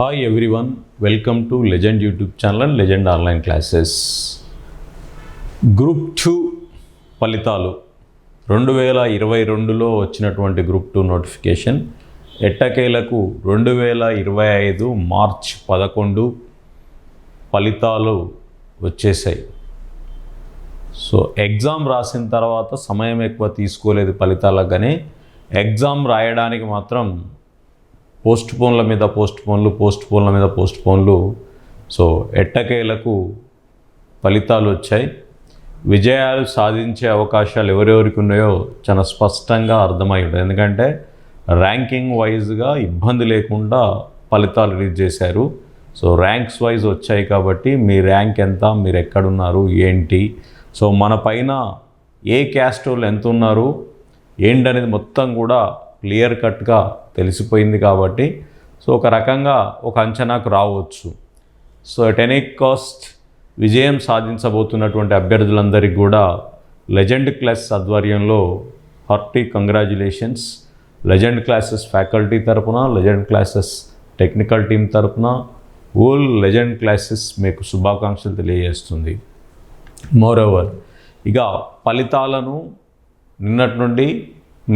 Hi everyone welcome to legend YouTube channel and legend online classes group two ఫలితాలు. రెండు వేల ఇరవై రెండులో వచ్చినటువంటి గ్రూప్ టూ నోటిఫికేషన్ ఎట్టకేలకు రెండు వేల ఇరవై ఐదు మార్చ్ పదకొండు ఫలితాలు వచ్చేసాయి. సో ఎగ్జామ్ రాసిన తర్వాత సమయం ఎక్కువ తీసుకోలేదు ఫలితాలకు కానీ ఎగ్జామ్ రాయడానికి మాత్రం పోస్ట్ పోన్ల మీద పోస్ట్ పోన్లు పోస్ట్ పోన్ల మీద పోస్ట్ పోన్లు సో ఎట్టకేలకు ఫలితాలు వచ్చాయి విజయాలు సాధించే అవకాశాలు ఎవరెవరికి ఉన్నాయో చాలా స్పష్టంగా అర్థమై ఉంటుంది ఎందుకంటే ర్యాంకింగ్ వైజ్గా ఇబ్బంది లేకుండా ఫలితాలు రిలీజ్ చేశారు. సో ర్యాంక్స్ వైజ్ వచ్చాయి కాబట్టి మీ ర్యాంక్ ఎంత మీరు ఎక్కడున్నారు ఏంటి? సో మన పైన ఏ క్యాస్ట్ వాళ్ళు ఎంత ఉన్నారు ఏంటనేది మొత్తం కూడా క్లియర్ కట్గా తెలిసిపోయింది కాబట్టి. సో ఒక రకంగా ఒక అంచనాకు రావచ్చు. సో అట్ ఎనీ కాస్ట్ విజయం సాధించబోతున్నటువంటి అభ్యర్థులందరికీ కూడా లెజెండ్ క్లాస్ ఆధ్వర్యంలో hearty congratulations legend classes faculty తరపున లెజెండ్ క్లాసెస్ టెక్నికల్ టీం తరపున ఓల్ లెజెండ్ క్లాసెస్ మీకు శుభాకాంక్షలు తెలియజేస్తుంది. మోరోవర్ ఇక ఫలితాలను నిన్నటి నుండి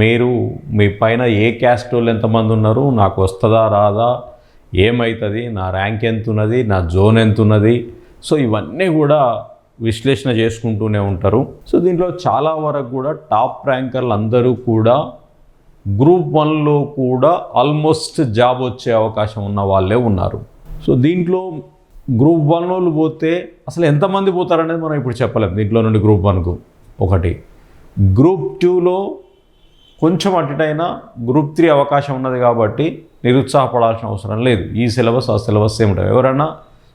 మీరు మీ పైన ఏ క్యాస్ట్ వాళ్ళు ఎంతమంది ఉన్నారు? నాకు వస్తుందా రాదా? ఏమవుతుంది నా ర్యాంక్ ఎంత ఉన్నది నా జోన్ ఎంత ఉన్నది సో ఇవన్నీ కూడా విశ్లేషణ చేసుకుంటూనే ఉంటారు. సో దీంట్లో చాలా వరకు కూడా టాప్ ర్యాంకర్లు అందరూ కూడా గ్రూప్ వన్లో కూడా ఆల్మోస్ట్ జాబ్ వచ్చే అవకాశం ఉన్న వాళ్ళే ఉన్నారు. సో దీంట్లో గ్రూప్ వన్ వాళ్ళు పోతే అసలు ఎంతమంది పోతారనేది మనం ఇప్పుడు చెప్పలేము దీంట్లో నుండి గ్రూప్ వన్కు ఒకటి. గ్రూప్ టూలో కొంచెం అటుటైనా గ్రూప్ త్రీ అవకాశం ఉన్నది కాబట్టి నిరుత్సాహపడాల్సిన అవసరం లేదు. ఈ సిలబస్ ఆ సిలబస్ ఏమిటో ఎవరైనా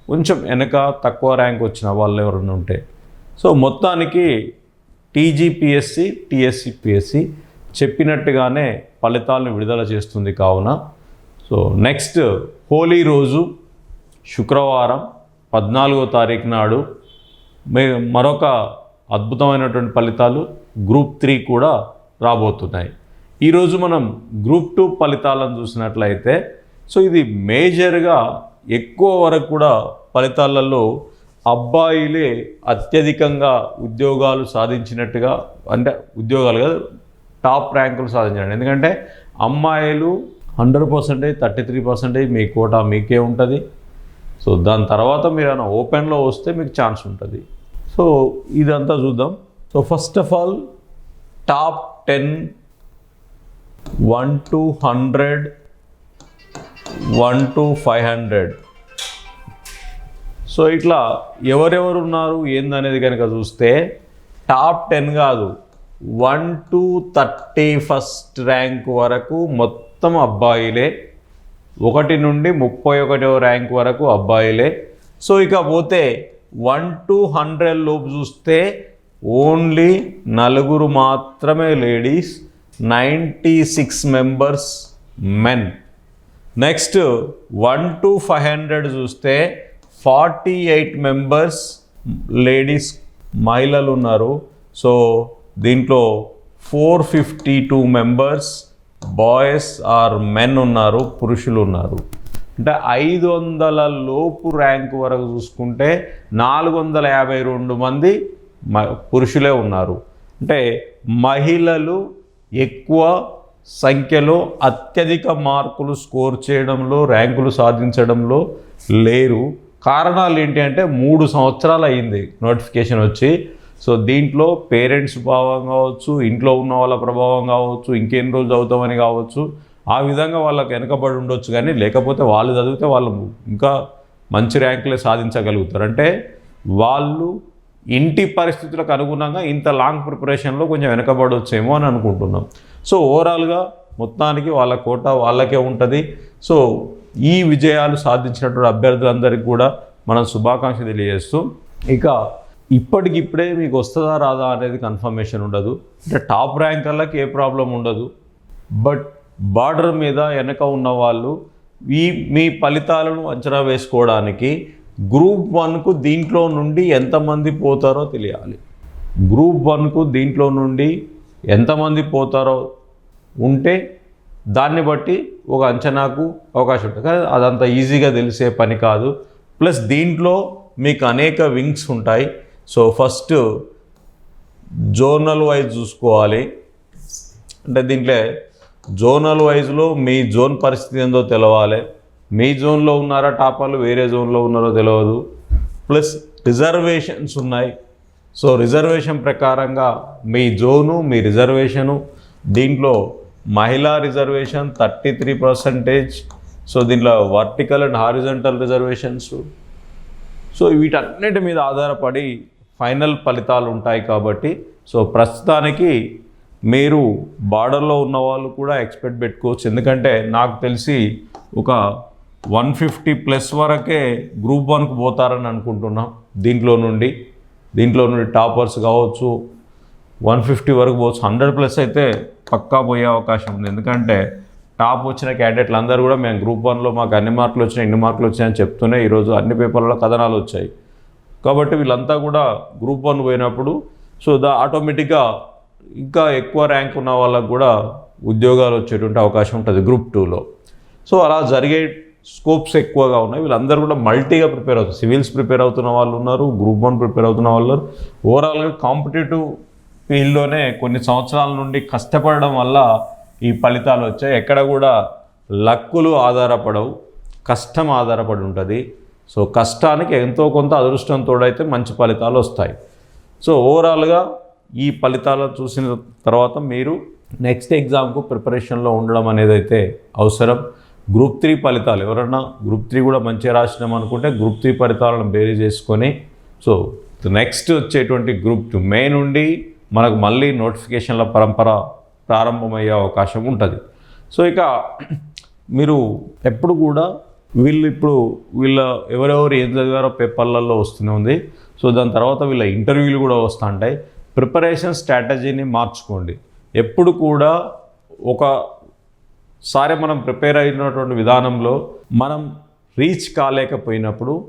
కొంచెం వెనక తక్కువ ర్యాంక్ వచ్చిన వాళ్ళు ఎవరైనా ఉంటే. సో మొత్తానికి టీజీపీఎస్సి టీఎస్సిపిఎస్సి చెప్పినట్టుగానే ఫలితాలను విడుదల చేస్తుంది కావున. సో నెక్స్ట్ హోలీ రోజు శుక్రవారం పద్నాలుగో తారీఖు నాడు మే మరొక అద్భుతమైనటువంటి ఫలితాలు గ్రూప్ త్రీ కూడా రాబోతున్నాయి. ఈరోజు మనం గ్రూప్ టూ ఫలితాలను చూసినట్లయితే సో ఇది మేజర్గా ఎక్కువ వరకు కూడా ఫలితాలలో అబ్బాయిలే అత్యధికంగా ఉద్యోగాలు సాధించినట్టుగా అంటే ఉద్యోగాలు కాదు టాప్ ర్యాంకులు సాధించండి ఎందుకంటే అమ్మాయిలు hundred percentage thirty three percentage మీ కోటా మీకే ఉంటుంది. సో దాని తర్వాత మీరు ఏమైనా ఓపెన్లో వస్తే మీకు ఛాన్స్ ఉంటుంది. సో ఇదంతా చూద్దాం. So first of all top ten one two hundred one two five hundred. So ఇట్లా ఎవరెవరు ఉన్నారు ఏందనేది కనుక చూస్తే టాప్ టెన్ కాదు one two thirty first rank వరకు మొత్తం అబ్బాయిలే. ఒకటి నుండి ముప్పై ఒకటో ర్యాంక్ వరకు అబ్బాయిలే. సో ఇక పోతే వన్ టు హండ్రెడ్ లోపు చూస్తే ఓన్లీ నలుగురు మాత్రమే ladies ninety six members men next one two five hundred చూస్తే ఫార్టీ ఎయిట్ మెంబర్స్ లేడీస్ మహిళలు ఉన్నారు. సో దీంట్లో four fifty two members boys or men ఉన్నారు పురుషులు ఉన్నారు. అంటే ఐదు వందల లోపు ర్యాంక్ వరకు చూసుకుంటే నాలుగు వందల యాభై రెండు మంది మ పురుషులే ఉన్నారు. అంటే మహిళలు ఎక్కువ సంఖ్యలో అత్యధిక మార్కులు స్కోర్ చేయడంలో ర్యాంకులు సాధించడంలో లేరు. కారణాలు ఏంటి అంటే మూడు సంవత్సరాలు అయింది నోటిఫికేషన్ వచ్చి. సో దీంట్లో పేరెంట్స్ ప్రభావం కావచ్చు ఇంట్లో ఉన్న వాళ్ళ ప్రభావం కావచ్చు ఇంకెన్ని రోజులు చదువుతామని కావచ్చు ఆ విధంగా వాళ్ళకి వెనకబడి ఉండొచ్చు కానీ లేకపోతే వాళ్ళు చదివితే వాళ్ళు ఇంకా మంచి ర్యాంకులే సాధించగలుగుతారు. అంటే వాళ్ళు ఇంటి పరిస్థితులకు అనుగుణంగా ఇంత లాంగ్ ప్రిపరేషన్లో కొంచెం వెనకబడవచ్చేమో అని అనుకుంటున్నాం. సో ఓవరాల్గా మొత్తానికి వాళ్ళ కోట వాళ్ళకే ఉంటుంది. సో ఈ విజయాలు సాధించినటువంటి అభ్యర్థులందరికీ కూడా మనం శుభాకాంక్ష తెలియజేస్తూ ఇక ఇప్పటికిప్పుడే మీకు వస్తుందా రాదా అనేది కన్ఫర్మేషన్ ఉండదు. అంటే టాప్ ర్యాంకర్లకి ఏ ప్రాబ్లం ఉండదు. బట్ బార్డర్ మీద వెనక ఉన్న వాళ్ళు ఈ మీ ఫలితాలను అంచనా వేసుకోవడానికి గ్రూప్ వన్కు దీంట్లో నుండి ఎంతమంది పోతారో తెలియాలి. గ్రూప్ వన్కు దీంట్లో నుండి ఎంతమంది పోతారో ఉంటే దాన్ని బట్టి ఒక అంచనాకు అవకాశం ఉంటుంది. కానీ అదంత ఈజీగా తెలిసే పని కాదు. ప్లస్ దీంట్లో మీకు అనేక వింగ్స్ ఉంటాయి. సో ఫస్ట్ జోనల్ వైజ్ చూసుకోవాలి. అంటే దీంట్లో జోనల్ వైజ్లో మీ జోన్ పరిస్థితి ఏందో తెలవాలి. మీ జోన్లో ఉన్నారా టాపర్లు వేరే జోన్లో ఉన్నారో తెలియదు ప్లస్ రిజర్వేషన్స్ ఉన్నాయి. సో రిజర్వేషన్ ప్రకారంగా మీ జోను మీ రిజర్వేషను దీంట్లో మహిళా reservation thirty three percentage so దీంట్లో vertical and horizontal reservations. So వీటన్నిటి మీద ఆధారపడి ఫైనల్ ఫలితాలు ఉంటాయి కాబట్టి సో ప్రస్తుతానికి మీరు బార్డర్లో ఉన్న వాళ్ళు కూడా ఎక్స్పెక్ట్ పెట్టుకోవచ్చు. ఎందుకంటే నాకు తెలిసి ఒక వన్ ఫిఫ్టీ ప్లస్ వరకే గ్రూప్ వన్కి పోతారని అనుకుంటున్నాం. దీంట్లో నుండి దీంట్లో నుండి టాపర్స్ కావచ్చు వన్ ఫిఫ్టీ వరకు పోవచ్చు. హండ్రెడ్ ప్లస్ అయితే పక్కా పోయే అవకాశం ఉంది. ఎందుకంటే టాప్ వచ్చిన క్యాండిడేట్లు అందరూ కూడా మేము గ్రూప్ వన్లో మాకు అన్ని మార్కులు వచ్చినాయి ఇన్ని మార్కులు వచ్చాయని చెప్తూనే ఈరోజు అన్ని పేపర్లలో కథనాలు వచ్చాయి. కాబట్టి వీళ్ళంతా కూడా గ్రూప్ వన్ పోయినప్పుడు సో దా ఆటోమేటిక్గా ఇంకా ఎక్కువ ర్యాంక్ ఉన్న వాళ్ళకు కూడా ఉద్యోగాలు వచ్చేటువంటి అవకాశం ఉంటుంది గ్రూప్ టూలో. సో అలా జరిగే స్కోప్స్ ఎక్కువగా ఉన్నాయి. వీళ్ళందరూ కూడా మల్టీగా ప్రిపేర్ అవుతారు. సివిల్స్ ప్రిపేర్ అవుతున్న వాళ్ళు ఉన్నారు గ్రూప్ వన్ ప్రిపేర్ అవుతున్న వాళ్ళు ఉన్నారు. ఓవరాల్గా కాంపిటేటివ్ ఫీల్డ్లోనే కొన్ని సంవత్సరాల నుండి కష్టపడడం వల్ల ఈ ఫలితాలు వచ్చాయి. ఎక్కడ కూడా లక్కులు ఆధారపడవు కష్టం ఆధారపడి ఉంటుంది. సో కష్టానికి ఎంతో కొంత అదృష్టం తోడైతే మంచి ఫలితాలు వస్తాయి. సో ఓవరాల్గా ఈ ఫలితాలను చూసిన తర్వాత మీరు నెక్స్ట్ ఎగ్జామ్కు ప్రిపరేషన్లో ఉండడం అనేది అయితే అవసరం. గ్రూప్ త్రీ ఫలితాలు. ఎవరన్నా గ్రూప్ త్రీ కూడా మంచిగా రాసినాం అనుకుంటే గ్రూప్ త్రీ ఫలితాలను బేరీ చేసుకొని సో నెక్స్ట్ వచ్చేటువంటి గ్రూప్ టూ మే నుండి మనకు మళ్ళీ నోటిఫికేషన్ల పరంపర ప్రారంభమయ్యే అవకాశం ఉంటుంది. సో ఇక మీరు ఎప్పుడు కూడా వీళ్ళు ఇప్పుడు వీళ్ళ ఎవరెవరు ఏం చదివారో పేపర్లలో వస్తూనే ఉంది. సో దాని తర్వాత వీళ్ళ ఇంటర్వ్యూలు కూడా వస్తూ ఉంటాయి ప్రిపరేషన్ స్ట్రాటజీని మార్చుకోండి. ఎప్పుడు కూడా ఒక సారే మనం ప్రిపేర్ అయినటువంటి విధానంలో మనం రీచ్ కాలేకపోయినప్పుడు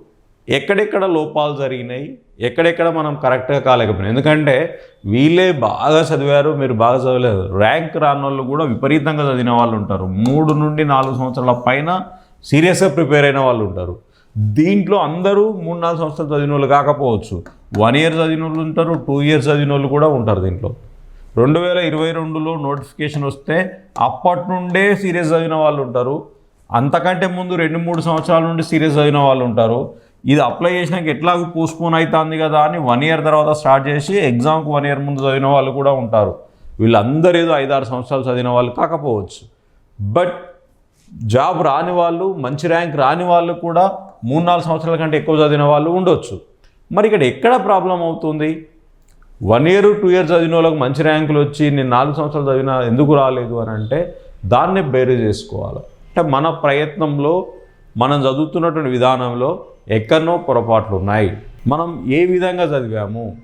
ఎక్కడెక్కడ లోపాలు జరిగినాయి ఎక్కడెక్కడ మనం కరెక్ట్గా కాలేకపోయినాయి. ఎందుకంటే వీళ్ళే బాగా చదివారు మీరు బాగా చదవలేదు. ర్యాంక్ రాని వాళ్ళు కూడా విపరీతంగా చదివిన వాళ్ళు ఉంటారు. మూడు నుండి నాలుగు సంవత్సరాల పైన సీరియస్గా ప్రిపేర్ అయిన వాళ్ళు ఉంటారు. దీంట్లో అందరూ మూడు నాలుగు సంవత్సరాలు చదివిన వాళ్ళు కాకపోవచ్చు. వన్ ఇయర్ చదివిన వాళ్ళు ఉంటారు టూ ఇయర్స్ చదివిన వాళ్ళు కూడా ఉంటారు దీంట్లో. రెండు వేల ఇరవై రెండులో నోటిఫికేషన్ వస్తే అప్పటి నుండే సీరియస్ చదివిన వాళ్ళు ఉంటారు. అంతకంటే ముందు రెండు మూడు సంవత్సరాల నుండి సీరియస్ చదివిన వాళ్ళు ఉంటారు. ఇది అప్లై చేసినాక ఎట్లాగో పోస్ట్పోన్ అవుతుంది కదా అని వన్ ఇయర్ తర్వాత స్టార్ట్ చేసి ఎగ్జామ్కి వన్ ఇయర్ ముందు చదివిన వాళ్ళు కూడా ఉంటారు. వీళ్ళందరూ ఏదో ఐదారు సంవత్సరాలు చదివిన వాళ్ళు కాకపోవచ్చు. బట్ జాబ్ రాని వాళ్ళు మంచి ర్యాంక్ రాని వాళ్ళు కూడా మూడు నాలుగు సంవత్సరాల కంటే ఎక్కువ చదివిన వాళ్ళు ఉండొచ్చు. మరి ఇక్కడ ఎక్కడ ప్రాబ్లం అవుతుంది? వన్ ఇయర్ టూ ఇయర్ చదివిన వాళ్ళకి మంచి ర్యాంకులు వచ్చి నేను నాలుగు సంవత్సరాలు చదివినా ఎందుకు రాలేదు? అని అంటే దాన్నే బేరు చేసుకోవాలి. అంటే మన ప్రయత్నంలో మనం చదువుతున్నటువంటి విధానంలో ఎక్కడనో పొరపాట్లు ఉన్నాయి. మనం ఏ విధంగా చదివాము?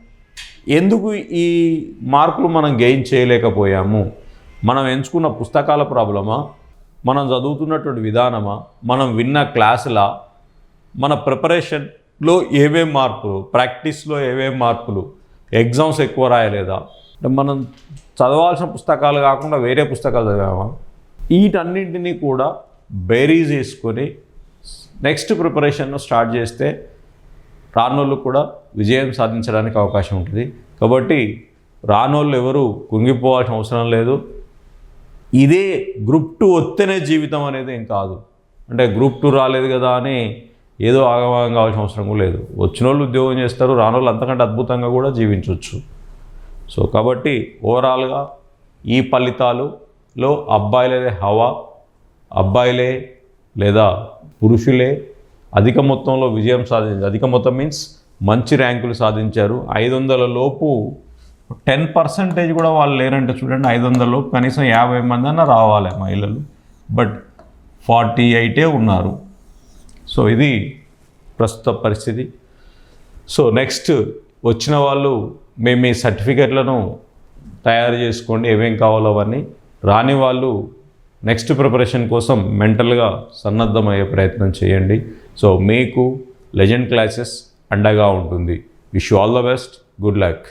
ఎందుకు ఈ మార్కులు మనం గెయిన్ చేయలేకపోయాము? మనం ఎంచుకున్న పుస్తకాల ప్రాబ్లమా? మనం చదువుతున్నటువంటి విధానమా? మనం విన్న క్లాసులా? మన ప్రిపరేషన్లో ఏమేం మార్పులు? ప్రాక్టీస్లో ఏమేం మార్పులు? ఎగ్జామ్స్ ఎక్కువ రాయలేదా? అంటే మనం చదవాల్సిన పుస్తకాలు కాకుండా వేరే పుస్తకాలు చదివామా? వీటన్నింటినీ కూడా బేరీజ్ చేసుకొని నెక్స్ట్ ప్రిపరేషన్ను స్టార్ట్ చేస్తే రానోళ్ళు కూడా విజయం సాధించడానికి అవకాశం ఉంటుంది. కాబట్టి రానోళ్ళు ఎవరు కుంగిపోవాల్సిన అవసరం లేదు. ఇదే గ్రూప్ టూ వస్తేనే జీవితం అనేది ఏం కాదు. అంటే గ్రూప్ టూ రాలేదు కదా అని ఏదో ఆగమాగం కావాల్సిన అవసరం కూడా లేదు. వచ్చిన వాళ్ళు ఉద్యోగం చేస్తారు రానోళ్ళు అంతకంటే అద్భుతంగా కూడా జీవించవచ్చు సో కాబట్టి ఓవరాల్గా ఈ ఫలితాలులో అబ్బాయిలే హవా అబ్బాయిలే లేదా పురుషులే అధిక మొత్తంలో విజయం సాధించారు. అధిక మొత్తం మీన్స్ మంచి ర్యాంకులు సాధించారు. ఐదు వందల లోపు టెన్ పర్సెంటేజ్ కూడా వాళ్ళు లేరంటే చూడండి. ఐదు వందల లోపు కనీసం యాభై మంది అన్న రావాలి మహిళలు బట్ ఫార్టీ ఎయిటే ఉన్నారు. సో ఇది ప్రస్తుత పరిస్థితి. సో నెక్స్ట్ వచ్చిన వాళ్ళు మేము మీ సర్టిఫికెట్లను తయారు చేసుకోండి ఏమేం కావాలో అవన్నీ. రాని వాళ్ళు నెక్స్ట్ ప్రిపరేషన్ కోసం మెంటల్గా సన్నద్ధమయ్యే ప్రయత్నం చేయండి. సో మీకు లెజెండ్ క్లాసెస్ అండగా ఉంటుంది. Wish all the best. Good luck.